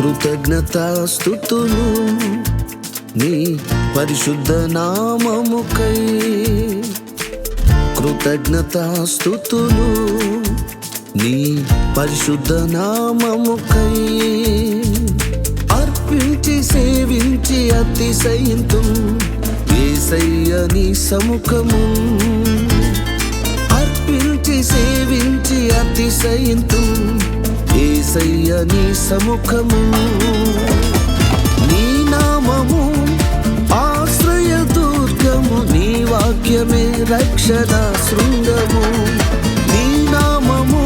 కృతజ్ఞతాస్థుతులు నీ పరిశుద్ధ నామముకై. కృతజ్ఞతాస్థుతులు నీ పరిశుద్ధ నామముకై. అర్పించి సేవించి అతిశయింతు ఏసయ్య నీ సముఖము. అర్పించి సేవించి అతిశయింతు ఏసయ్య నీ సముఖము నీ నామము ఆశ్రయ దుర్గము నీ వాక్యమే రక్షణ శృంగము. నీ నామము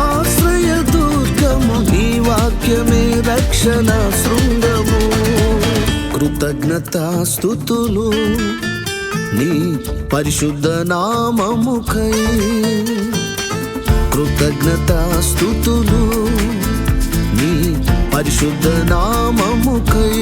ఆశ్రయ దుర్గము నీ వాక్యమే రక్షణ శృంగము. కృతజ్ఞతాస్థుతులు నీ పరిశుద్ధ నామముఖై కృతజ్ఞతాస్థుతులు పరిశుద్ధ నామముఖై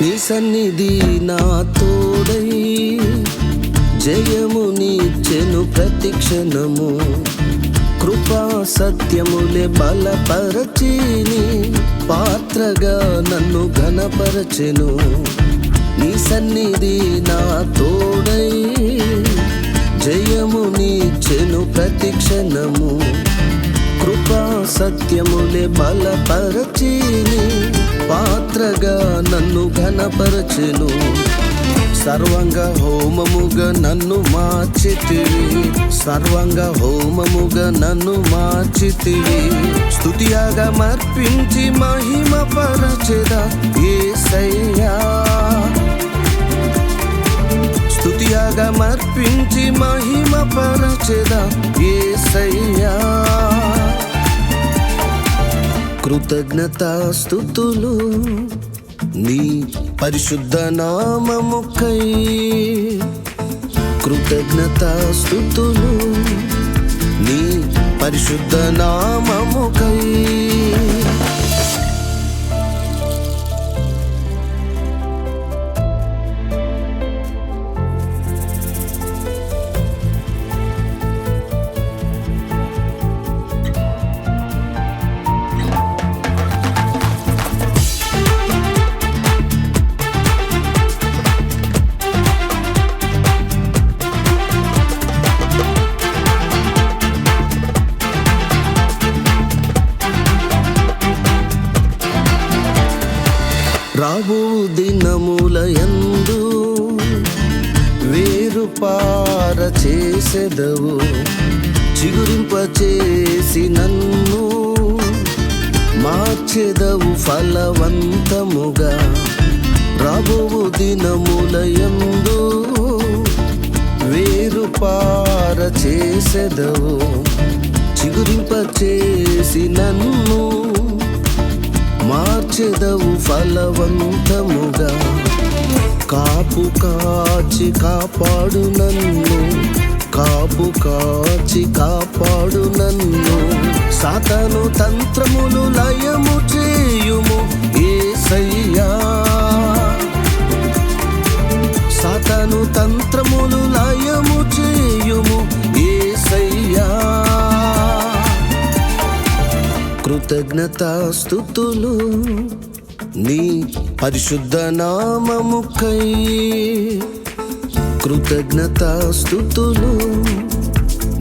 నీ సన్నిధి నా తోడై జయము నీచెను ప్రతిక్షణము కృపా సత్యములే బలపరచిని పాత్రగా నన్ను ఘనపరచెను. నీ సన్నిధి నా తోడై జయము నీచెను ప్రతిక్షణము కృపా సత్యములే బలపరచిని. పాత్రగా నన్ను ఘనపరచెను. సర్వంగ హోమముగా నన్ను మార్చితివి. సర్వంగ హోమముగా నన్ను మార్చితివి. స్థుతియాగా మర్పించి మహిమ పరచెదా ఏసయ్యా. స్థుతియాగా మర్పించి మహిమ పరచెదా ఏసయ్యా. కృతజ్ఞతాస్థుతులు నీ పరిశుద్ధ నామముకై. కృతజ్ఞతాస్థుతులు నీ పరిశుద్ధ నామముకై. దినములయందు దినముల యందు వేరుపార చేసెదవు చిగురింప చేసి నన్ను మార్చెదవు ఫలవంతముగా. రాబోవు దినములయందు వేరుపార చేసెదవు చిగురింప చేసి నన్ను మార్చెదవు ఫలవంతముగా. కాపు కాచి కాపాడు నన్ను. కాపు కాచి కాపాడు నన్ను. సాతను తంత్రములు లయము చేయుము ఏసయ్యా. సాతను తంత్రములు కృతజ్ఞతాస్థుతులు నీ పరిశుద్ధ నామముకై. కృతజ్ఞతాస్థుతులు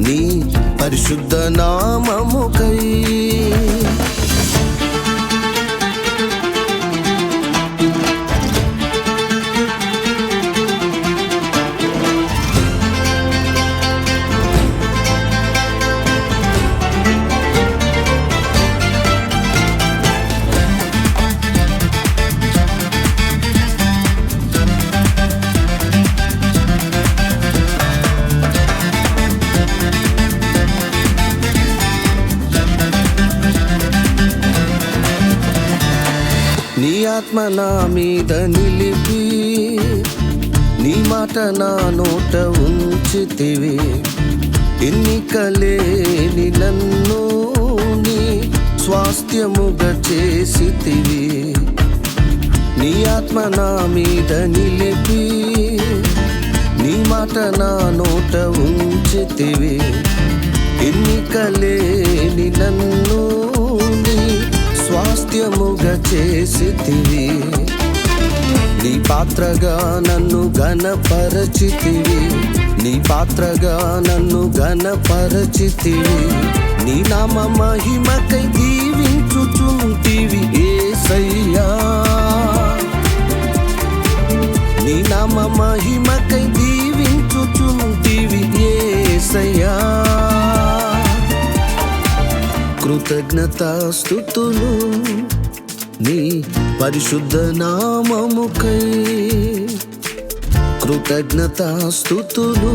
నీ పరిశుద్ధ నామముకై. ఆత్మ నా మీద నిలిపి నీ మాట నా నోట ఉంచితివి. ఎన్నికలేని నన్ను నీ స్వాస్థ్యముగా చేసితివి. నీ ఆత్మ నా మీద నిలిపి నీ మాట నా నోట ఉంచితివి. ఎన్నికలేని నన్ను నిత్యముగా చేసితివి. నీ పాత్రగా నన్ను ఘనపరచితివి. నీ పాత్రగా నన్ను ఘనపరచితివి. నీ నామ మహిమకై దీవించుచుంటివి ఏసయ్యా. నీ నామ మహిమకై కృతజ్ఞతాస్థుతులు నీ పరిశుద్ధ నామముకై. కృతజ్ఞతాస్థుతులు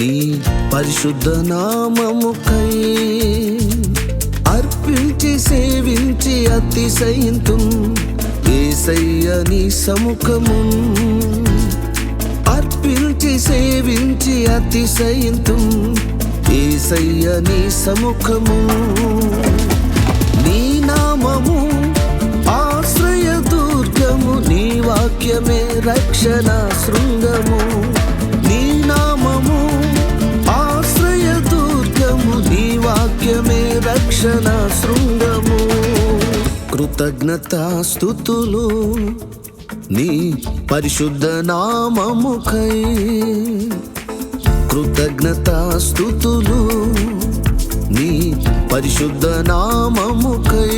నీ పరిశుద్ధ నామముకై. అర్పించి సేవించి అతిశయింతు ఏసయ్య నీ సముఖము. అర్పించి సేవించి అతిశయింతు ఏసయ్య నీ సముఖము నీ నామము ఆశ్రయ దుర్గము నీ వాక్యమే రక్షణ శృంగము. నీ నామము ఆశ్రయ దుర్గము నీ వాక్యమే రక్షణ శృంగము. కృతజ్ఞతాస్థుతులు నీ పరిశుద్ధ నామముకై కృతజ్ఞతాస్థుతులు నీ పరిశుద్ధ నామముకై.